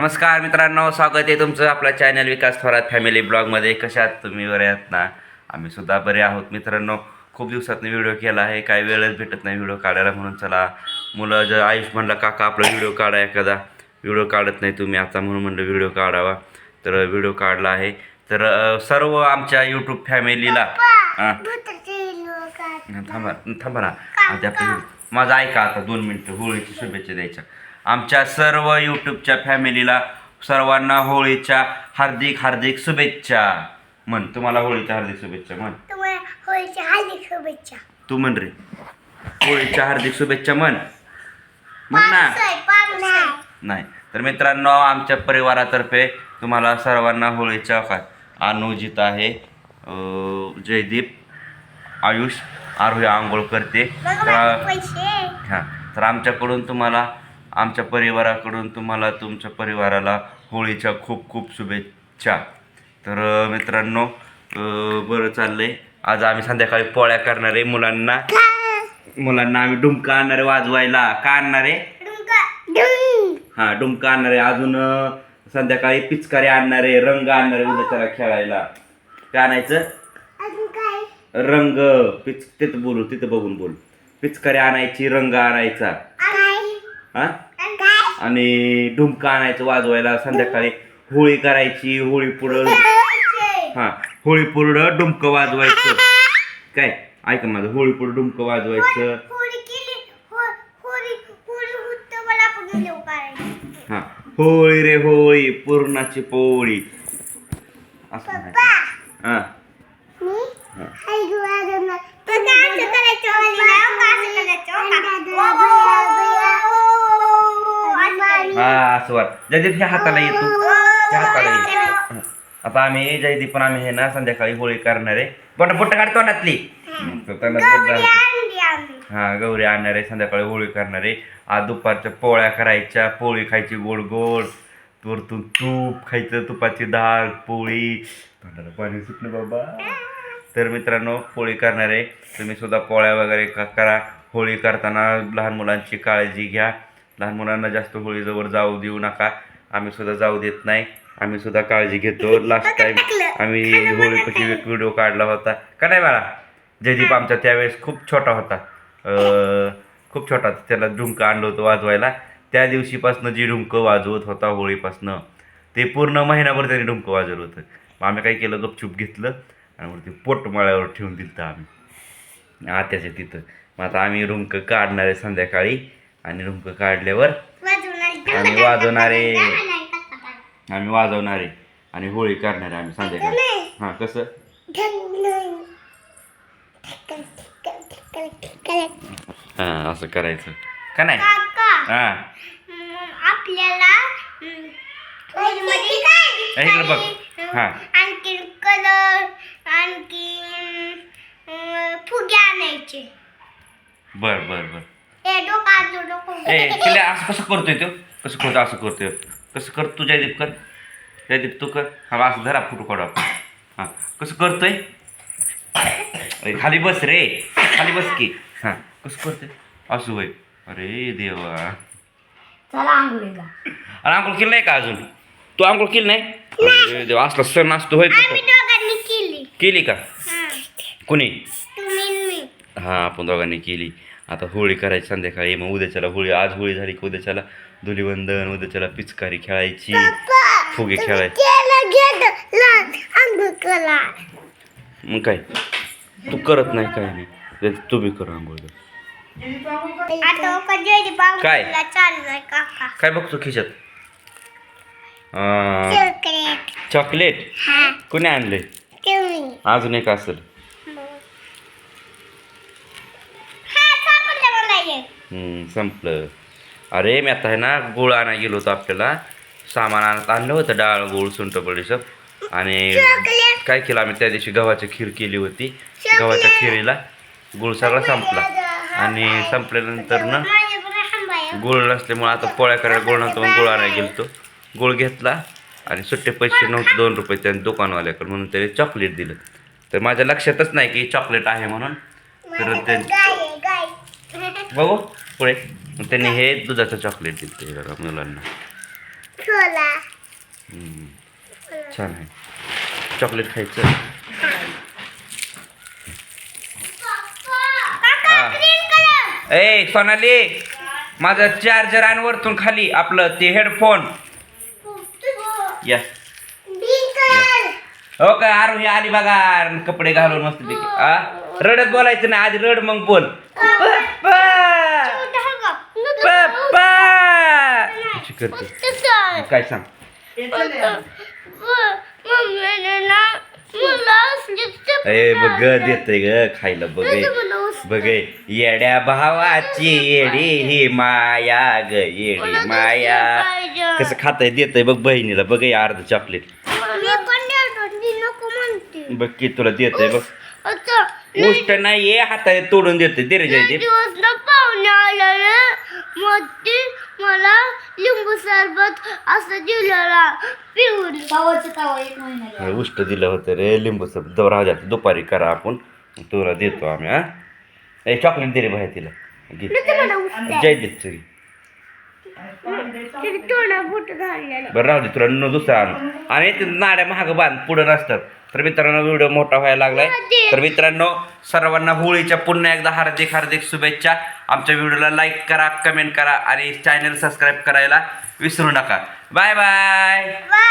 नमस्कार मित्रांनो स्वागत आहे तुमचं आपला चॅनल विकास थोरात फॅमिली ब्लॉगमध्ये कशात तुम्ही? बरे आहात ना? आम्ही सुद्धा बरे आहोत मित्रांनो. खूप दिवसातनं व्हिडिओ केला आहे. काही वेळच भेटत नाही व्हिडिओ काढायला म्हणून चला. मुलं जर आयुष म्हणला काका आपला व्हिडिओ काढा एखादा. व्हिडिओ काढत नाही तुम्ही आता म्हणून म्हणलं व्हिडिओ काढावा. तर व्हिडिओ काढला आहे. तर सर्व आमच्या यूट्यूब फॅमिलीला थांबा थांबा ना. आता माझं ऐका आता दोन मिनटं. होळीची शुभेच्छा द्यायच्या. आमच्या सर्व यूट्यूबच्या फॅमिलीला सर्वांना होळीच्या हार्दिक हार्दिक शुभेच्छा. म्हण तुम्हाला होळीच्या हार्दिक शुभेच्छा म्हण. तुम्हाला होळीच्या हार्दिक शुभेच्छा. तू म्हण रे. होळीच्या हार्दिक शुभेच्छा म्हण. म्हण ना. नाही. तर मित्रांनो आमच्या परिवारातर्फे तुम्हाला सर्वांना होळीच्या काय अनुजित आहे. जयदीप आयुष आरोही आंघोळ करते. तर हां. तर आमच्याकडून तुम्हाला आमच्या परिवाराकडून तुम्हाला तुमच्या परिवाराला होळीच्या खूप खूप शुभेच्छा. तर मित्रांनो बरं चाललंय. आज आम्ही संध्याकाळी पोळ्या करणार आहे मुलांना. मुलांना आम्ही डुमका आणणार वाजवायला. का आणणार आहे? हां डुमका आणणार आहे. अजून संध्याकाळी पिचकारी आणणार आहे. रंग आणणार आहे उद्याच्याला खेळायला. काय आणायचं? रंग. पिच तिथं बोलू तिथं बघून बोल. पिचकारी आणायची रंग आणायचा. हा? आणि डुमका आणायचं वाजवायला संध्याकाळी होळी करायची होळी पुढं. हा होळी पुढं डुमकं वाजवायचं. काय? ऐका माझं होळी पुढं डुमकं वाजवायचं. हो- होळी हा. होळी रे होळी पूर्णाची पोळी. असं हा मी हा. हाय गुवाजन तर काय असं करायचं होळीला का असं करायचं हो का? ओ, ओ, ओ, असं वाट. जयदीप ह्या हाताला येतो ह्या हाताला येतो. आता आम्ही जयदीप पण आम्ही हे ना संध्याकाळी होळी करणार आहे. बोट बोट काढ तोंडातली. हा. गौरी आणणार आहे. संध्याकाळी होळी करणार आहे. आज दुपारच्या पोळ्या करायच्या. पोळी खायची गोड गोड. वरतून तूप खायचं. तुपाची डाळ पोळी. तोंडाला पाणी सुटलं बाबा. तर मित्रांनो पोळी करणार आहे. तुम्ही सुद्धा पोळ्या वगैरे करा. होळी करताना लहान मुलांची काळजी घ्या. लहान मुलांना जास्त होळीजवळ जाऊ देऊ नका. आम्ही सुद्धा जाऊ देत नाही. आम्ही सुद्धा काळजी घेतो. लास्ट टाइम आम्ही होळी एक व्हिडिओ काढला होता. का नाही बाळा? जयदीप आमचा त्यावेळेस खूप छोटा होता. खूप छोटा होता. त्याला डुमकं आणलं होतं वाजवायला. त्या दिवशीपासनं जी डुमकं वाजवत होता होळीपासनं ते पूर्ण महिनाभर त्याने डुमकं वाजवलं होतं. मग आम्ही काय केलं? गपचूप घेतलं आणि मग ते पोटमाळ्यावर ठेवून दिलं आम्ही. आत्याच्या तिथं. मग आता आम्ही डुमकं काढणार आहे संध्याकाळी. आणि डुमकं काढल्यावर वाजवणारी. आम्ही वाजवणारे. आम्ही वाजवणार आहे आणि होळी करणार आहे आम्ही संध्याकाळी. हां कसं. हां असं करायचं का नाही काका हां आपल्याला इकडे बघ. हा. आणखीन कलर आणखीन हम्म, फुगे आणायचे बर बर बर ए तिला असं कसं करतोय तो? कसं करतो असं करतोय? कसं कर तू जयदीप कर. जयदीप तू कर. हा असं धरा फोटो काढू आपण. हां. कसं करतोय? अरे खाली बस रे. खाली बस की. हां. कसं करतोय? असं होय. अरे देवा. चला आंघोळीला. अरे आंघोळ केलं नाही का अजून? तू आंघोळ केली नाही? अरे देवा असला सण असतो होय? आम्ही दोघांनी केली. केली का? हा. कोणी? तुम्ही आणि मी. हां आपण दोघांनी केली. आता होळी करायची संध्याकाळी मग उद्याच्याला होळी आज होळी झाली की उद्याच्याला धुलीवंदन उद्याच्याला पिचकारी खेळायची फुगे खेळायचे. मग काय? तू करत नाही काय नाही ते बी कर आंघोळ काय? काय बघतो खिशात? चॉकलेट. चॉकलेट? कोणी आणले अजून एक असेल. संपलं. अरे मी आता आहे ना गुळ आणा गेलो होतो आपल्याला. सामान आणत आणलं होतं डाळ गुळ सुंठ बडीशेप. आणि काय केलं आम्ही त्या दिवशी गव्हाची खीर केली होती गव्हाच्या खिरीला. गुळ सगळा संपला. आणि संपल्यानंतर ना गुळ नसल्यामुळे आता पोळ्या करायला गुळ नव्हतं गुळ आणायला गेलतो गुळ घेतला आणि सुट्टे पैसे नव्हते दोन रुपये त्याने दुकानवाल्याकडे म्हणून त्याने चॉकलेट दिलं. तर माझ्या लक्षातच नाही की चॉकलेट आहे म्हणून. तर ते बघू पुढे. मग त्यांनी हे दुधाचं चॉकलेट दिलं बघा मुलांना. छान आहे. चॉकलेट खायचं. ए सोनाली माझं चार्जर आण वरतून खाली आपलं ते हेडफोन कलर हो का आरोही आली बघा कपडे घालून मस्त पैकी. रडत बोलायचं नाही आधी रड मग बोल. अशी करते. काय सांग? ए बघ देतय ग खायला बघ बघ येड्या भावाची येडी ही माया ग येडी माया. कसं खाताय देतय बघ बहिणीला बघ अर्ध चॉकलेट मी पण देतो ती नको म्हणते. बघ की तुला देतय बघ. उष्ट नाही हाताने तोडून देते दे. रे जयदीप मला लिंबू सरबत असं दिलेला. पिऊन. हे उष्ट दिलं होतं रे लिंबू राहू द्या दुपारी करा आपण. तुला देतो आम्ही हा? ए चॉकलेट दे रे बाहेर तिला. घे. तोंडा बोट घाललेलं. बरं राहू दे तुला न दुसरा आणू. आणि ते नाड्या महाग बांध पुढं नसतात तर मित्रांनो व्हिडिओ मोठा व्हायला लागलाय. तर मित्रांनो सर्वांना होळीच्या पुन्हा एकदा हार्दिक हार्दिक शुभेच्छा. आमच्या व्हिडिओला लाईक करा कमेंट करा आणि चॅनल सबस्क्राईब करायला विसरू नका. Bye bye bye